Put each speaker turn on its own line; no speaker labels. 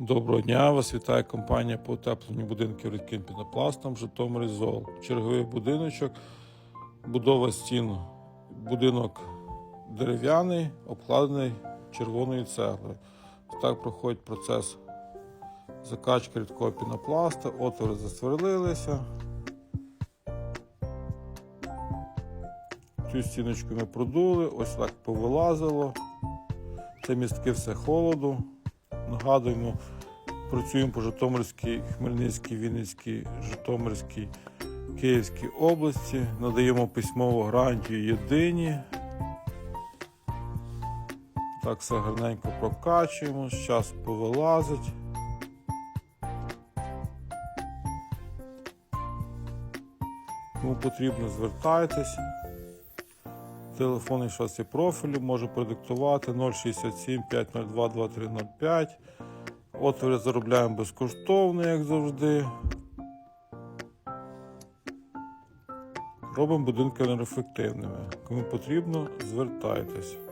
Доброго дня, вас вітає компанія по утепленню будинків рідким пінопластом Житомир Зол. Черговий будиночок, будова стін, будинок дерев'яний, обкладений червоною цеглою. Так проходить процес закачки рідкого пінопласта, отвори засверлилися. Цю стіночку ми продули, ось так повилазило. Це містки все холоду. Нагадуємо, працюємо по Житомирській, Хмельницькій, Вінницькій, Житомирській, Київській області. Надаємо письмову гарантію єдині. Так все гарненько прокачуємо, зараз повилазить. Кому потрібно, звертайтесь. Телефон і шасі профілю можу продиктувати 067 502 2305. Отвори заробляємо безкоштовно, як завжди. Робимо будинки енергоефективними. Кому потрібно, звертайтесь.